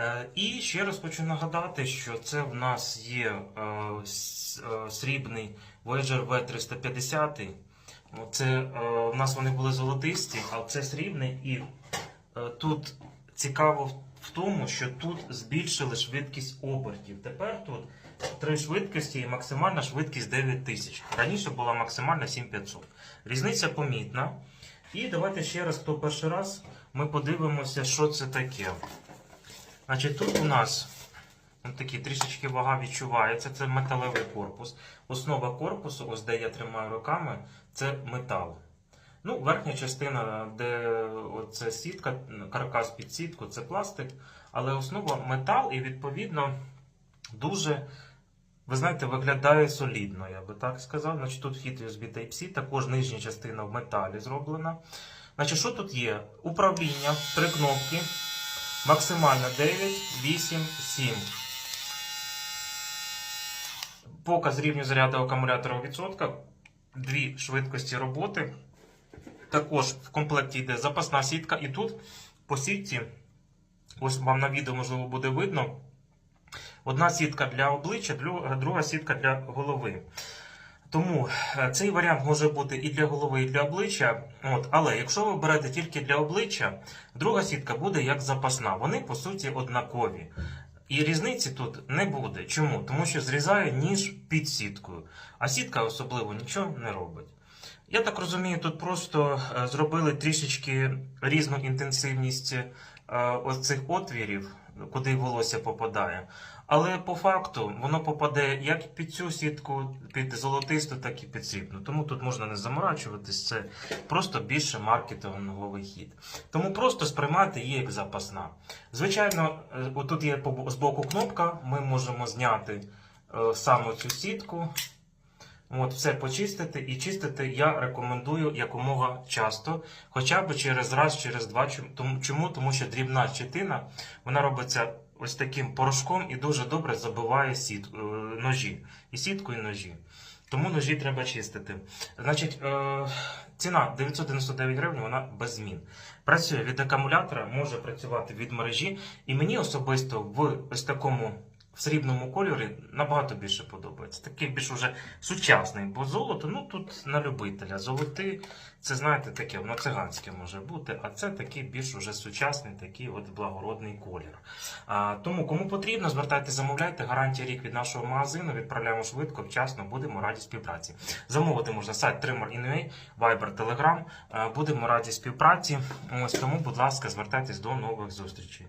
Е, І ще раз хочу нагадати, що це в нас є е, е, срібний Voyager V350. Ну, Це в нас вони були золотисті, а це срібний. І тут цікаво в тому, що тут збільшили швидкість обертів. Тепер тут три швидкості і максимальна швидкість 9000. Раніше була максимальна 7500. Різниця помітна. І давайте ще раз, хто перший раз, ми подивимося, що це таке. Значить, тут у нас такі трішечки вага відчувається. Це металевий корпус. Основа корпусу, ось де я тримаю руками, це метал. Ну, верхня частина, де це сітка, каркас під сітку, це пластик, але основа метал і відповідно дуже, ви знаєте, виглядає солідно, я би так сказав. Значить, тут вхід USB Type-C, також нижня частина в металі зроблена. Значить, що тут є? Управління, три кнопки. Максимально 9, 8, 7. Показ рівню заряду акумулятора у відсотках. Дві швидкості роботи. Також в комплекті йде запасна сітка. І тут по сітці, ось вам на відео можливо буде видно. Одна сітка для обличчя, друга сітка для голови. Тому е, цей варіант може бути і для голови, і для обличчя. От, але якщо ви берете тільки для обличчя, друга сітка буде як запасна. Вони по суті однакові. І різниці тут не буде. Чому? Тому що зрізає ніж під сіткою, а сітка особливо нічого не робить. Я так розумію, тут просто е, зробили трішечки різну інтенсивність е, ось цих отвірів, куди волосся попадає. Але по факту воно попаде як під цю сітку, під золотисту, так і під срібну. Тому тут можна не заморачуватись, це просто більше маркетинговий хід. Тому просто сприймати її як запасна. Звичайно, е, отут є по- збоку кнопка, ми можемо зняти е, саме цю сітку. От, все почистити і чистити я рекомендую якомога часто, хоча б через раз, через два. Чому- Тому- що дрібна щетина вона робиться ось таким порошком і дуже добре забиває сіт, е, ножі. І сітку, і ножі. Тому ножі треба чистити. Значить, е, ціна 999 гривень, вона без змін. Працює від акумулятора, може працювати від мережі. І мені особисто в ось такому срібному кольорі набагато більше подобається. Такий більш уже сучасний, бо золото, ну тут на любителя. Золотий, це знаєте, таке, воно циганське може бути, а це такий більш уже сучасний, такий от благородний колір. А, тому кому потрібно, звертайте, замовляйте. Гарантія рік від нашого магазину. Відправляємо швидко, вчасно, будемо раді співпраці. Замовити можна сайт Trimmer.ua, Viber, Telegram. Будемо раді співпраці. Ось тому, будь ласка, звертайтесь до нових зустрічей.